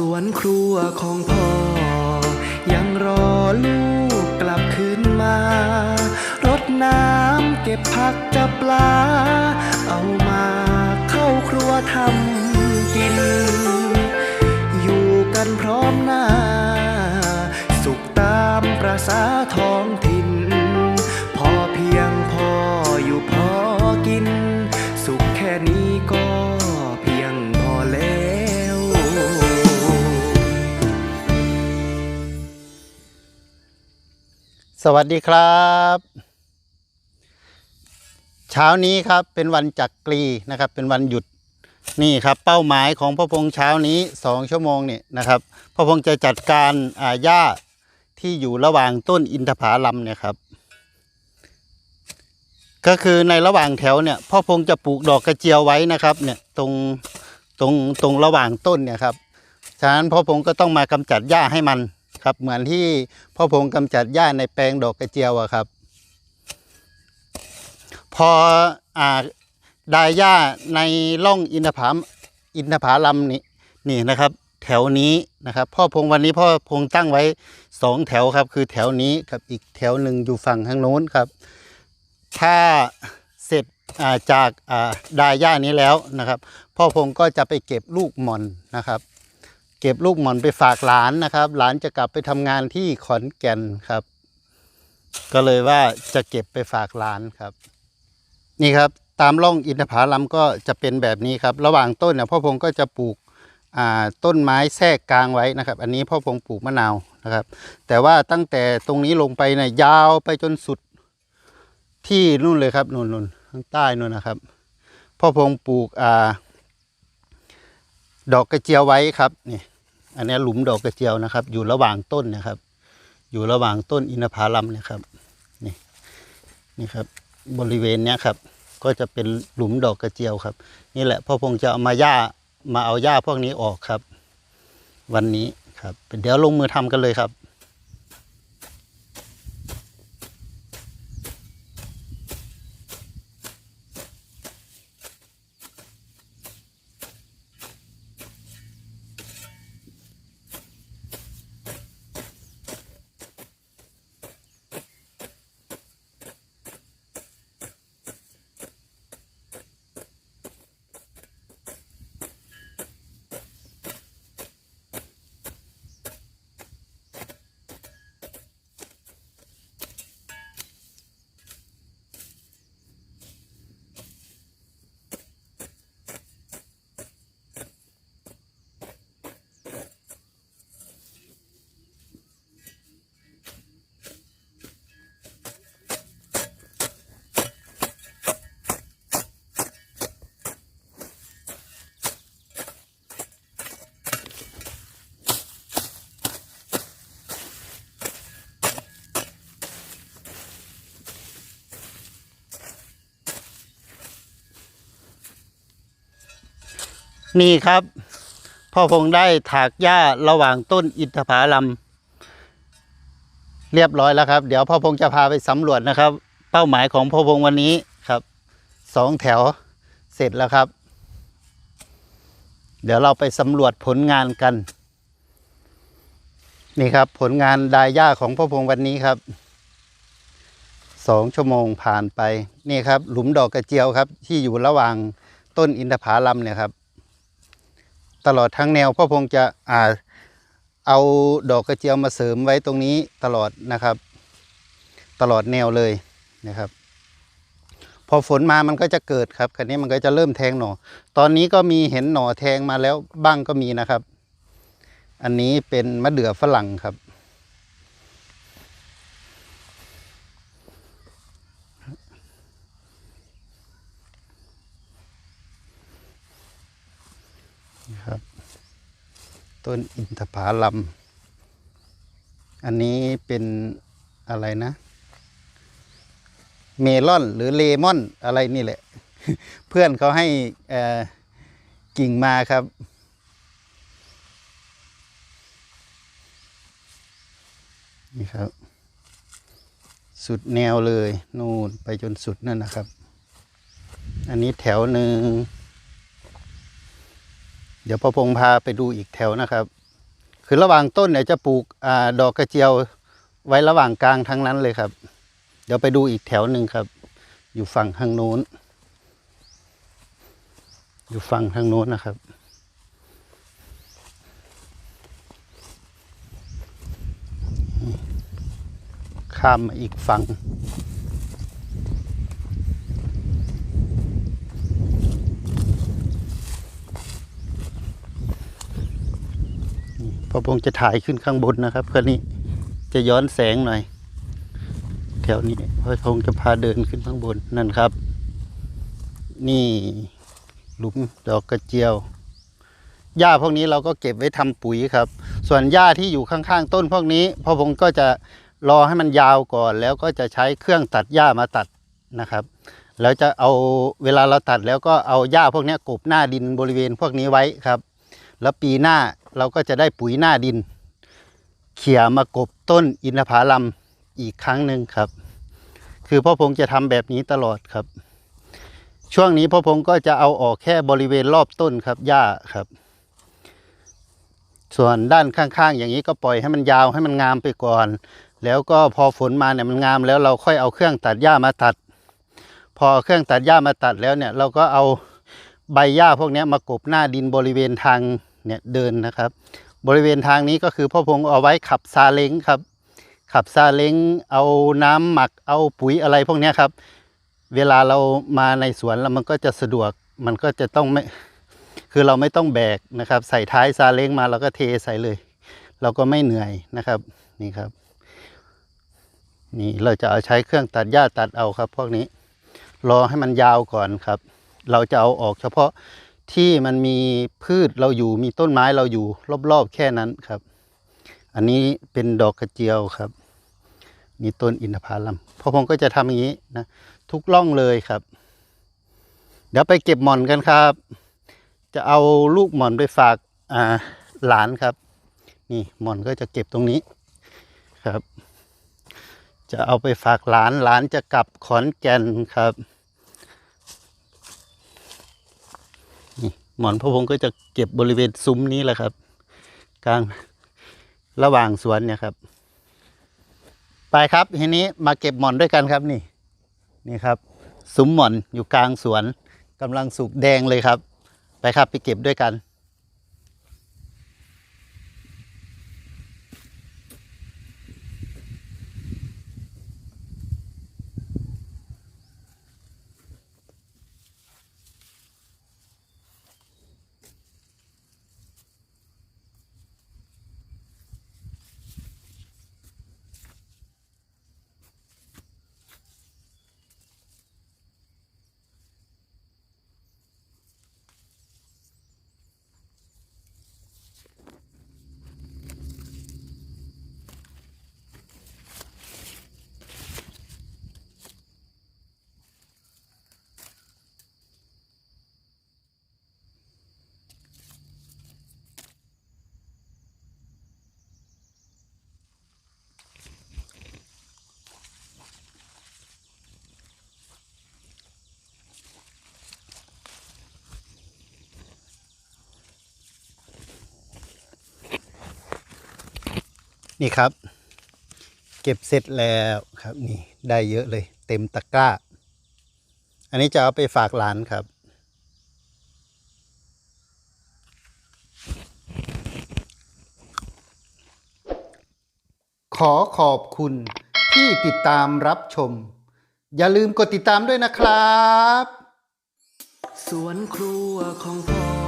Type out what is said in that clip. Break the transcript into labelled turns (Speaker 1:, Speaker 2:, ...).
Speaker 1: สวนครัวของพ่อ ยังรอลูกกลับคืนมา รดน้ำเก็บผักจับปลา เอามาเข้าครัวทำกิน อยู่กันพร้อมหน้า สุขตามประษาท้อง สวั
Speaker 2: สดีครับ เช้านี้ครับเป็นวันจักรีนะครับ เป็นวันหยุดนี่ครับเป้าหมายของพ่อพงษ์เช้านี้สองชั่วโมงเนี่ยนะครับพ่อพงษ์จะจัดการอ่าหญ้าที่อยู่ระหว่างต้นอินทผลัมเนี่ยครับ ก็คือในระหว่างแถวเนี่ยพ่อพงษ์จะปลูกดอกกระเจียวไว้นะครับเนี่ยตรงตรงตรงระหว่างต้นเนี่ยครับฉะนั้นพ่อพงษ์ก็ต้องมากำจัดหญ้าให้มัน ครับเหมือนที่พ่อพงษ์กำจัดหญ้าในแปลงดอกกระเจียวอะครับ พออ่าได้หญ้าในร่องอินทผามอินทผลัมนี่นี่นะครับ แถวนี้นะครับ พ่อพงวันนี้พ่อพงตั้งไว้สองแถวครับ คือแถวนี้กับอีกแถวหนึ่งอยู่ฝั่งทางโน้นครับ ถ้าเสร็จาจากดายหญ้านี้แล้วนะครับ พ่อพงก็จะไปเก็บลูกหม่อนนะครับ เก็บลูกหม่อนไปฝากหลานนะครับ หลานจะกลับไปทำงานที่ขอนแก่นครับ ก็เลยว่าจะเก็บไปฝากหลานครับ นี่ครับตามร่องอินทผลัมก็จะเป็นแบบนี้ครับ ระหว่างต้นเนี่ยพ่อพงก็จะปลูกต้นไม้แทรกกลางไว้นะครับ อันนี้พ่อพงปลูกมะนาวนะครับ แต่ว่าตั้งแต่ตรงนี้ลงไปเนี่ยยาวไปจนสุดที่นู่นเลยครับนู่นนู่นข้างใต้นู่นนะครับ พ่อพงปลูกอ่า ดอกกระเจียวไว้ครับนี่อันนี้หลุมดอกกระเจียวนะครับ อยู่ระหว่างต้นนะครับ อยู่ระหว่างต้นอินทผลัมนะครับนี่นี่ครับ บริเวณเนี้ยครับ ก็จะเป็นหลุมดอกกระเจียวครับ นี่แหละพ่อพงจะเอามาหญ้ามาเอาหญ้าพวกนี้ออกครับ วันนี้ครับเดี๋ยวลงมือทำกันเลยครับ นี่ครับ พ่อพงได้ถากหญ้าระหว่างต้นอินทผลัมเรียบร้อยแล้วครับ เดี๋ยวพ่อพงจะพาไปสำรวจนะครับ เป้าหมายของพ่อพงวันนี้ครับสองแถวเสร็จแล้วครับ เดี๋ยวเราไปสำรวจผลงานกัน นี่ครับผลงานดายหญ้าของพ่อพงวันนี้ครับสองชั่วโมงผ่านไป นี่ครับ หลุมดอกกระเจียวครับ ที่อยู่ระหว่างต้นอินทผลัมเนี่ยครับ ตลอดทั้งแนวพ่อพงจะอ่าเอาดอกกระเจียวมาเสริมไว้ตรงนี้ตลอดนะครับ ตลอดแนวเลยนะครับ พอฝนมามันก็จะเกิดครับคันนี้มันก็จะเริ่มแทงหน่อ ตอนนี้ก็มีเห็นหน่อแทงมาแล้วบ้างก็มีนะครับ อันนี้เป็นมะเดื่อฝรั่งครับครับ ต้นอินทผลัม อันนี้เป็นอะไรนะ เมลอนหรือเลมอนอะไรนี่แหละ เพื่อนเขาให้กิ่งมาครับ นี่ครับ สุดแนวเลย นู่นไปจนสุดนั่นนะครับ อันนี้แถวหนึ่ง เดี๋ยวพ่อพงพาไปดูอีกแถวนะครับ คือระหว่างต้นเนี่ยจะปลูกอดอกกระเจียวไว้ระหว่างกลางทั้งนั้นเลยครับ เดี๋ยวไปดูอีกแถวหนึ่งครับ อยู่ฝั่งทางโน้น อยู่ฝั่งทางโน้นนะครับข้ามมาอีกฝั่ง พอพงจะถ่ายขึ้นข้างบนนะครับคราวนี้จะย้อนแสงหน่อย แถวนี้พอพงจะพาเดินขึ้นข้างบนนั่นครับ นี่หลุมดอกกระเจียวหญ้าพวกนี้เราก็เก็บไว้ทำปุ๋ยครับ ส่วนหญ้าที่อยู่ข้างๆ ต้นพวกนี้พ่อพงก็จะรอให้มันยาวก่อน แล้วก็จะใช้เครื่องตัดหญ้ามาตัดนะครับ แล้วจะเอาเวลาเราตัดแล้วก็เอาหญ้าพวกนี้กบหน้าดินบริเวณพวกนี้ไว้ครับ แล้วปีหน้า เราก็จะได้ปุ๋ยหน้าดิน เขี่ยมากบต้นอินทผลัมอีกครั้งหนึ่งครับ คือพ่อพงจะทำแบบนี้ตลอดครับ ช่วงนี้พ่อพงก็จะเอาออกแค่บริเวณรอบต้นครับหญ้าครับ ส่วนด้านข้างๆ อย่างนี้ก็ปล่อยให้มันยาวให้มันงามไปก่อน แล้วก็พอฝนมาเนี่ยมันงามแล้วเราค่อยเอาเครื่องตัดหญ้ามาตัด พอเครื่องตัดหญ้ามาตัดแล้วเนี่ยเราก็เอาใบหญ้าพวกนี้มากบหน้าดินบริเวณทาง เนี่ยเดินนะครับ บริเวณทางนี้ก็คือพ่อพงเอาไว้ขับซาเล้งครับ ขับซาเล้งเอาน้ำหมักเอาปุ๋ยอะไรพวกนี้ครับ เวลาเรามาในสวนแล้วมันก็จะสะดวกมันก็จะต้องไม่คือเราไม่ต้องแบกนะครับ ใส่ท้ายซาเล้งมาเราก็เทใส่เลย เราก็ไม่เหนื่อยนะครับนี่ครับ นี่เราจะเอาใช้เครื่องตัดหญ้าตัดเอาครับ พวกนี้รอให้มันยาวก่อนครับ เราจะเอาออกเฉพาะ ที่มันมีพืชเราอยู่มีต้นไม้เราอยู่รอบๆแค่นั้นครับ อันนี้เป็นดอกกระเจียวครับมีต้นอินทผลัมพ่อพงก็จะทำอย่างนี้นะทุกร่องเลยครับ เดี๋ยวไปเก็บหม่อนกันครับ จะเอาลูกหม่อนไปฝากอ่าหลานครับ นี่หม่อนก็จะเก็บตรงนี้ครับ จะเอาไปฝากหลานหลานจะกลับขอนแก่นครับนี่ หมอนพะพงศ์ก็จะเก็บบริเวณซุ้มนี้แหละครับ กลางระหว่างสวนเนี่ยครับ ไปครับทีนี้มาเก็บหมอนด้วยกันครับนี่ นี่ครับ ซุ้มหมอนอยู่กลางสวนกำลังสุกแดงเลยครับ ไปครับไปเก็บด้วยกัน นี่ครับ เก็บเสร็จแล้วครับนี่ได้เยอะเลย เต็มตะกร้า อันนี้จะเอาไปฝากหลานครับ ขอขอบคุณที่ติดตามรับชม อย่าลืมกดติดตามด้วยนะครับ
Speaker 1: สวนครัวของพ่อ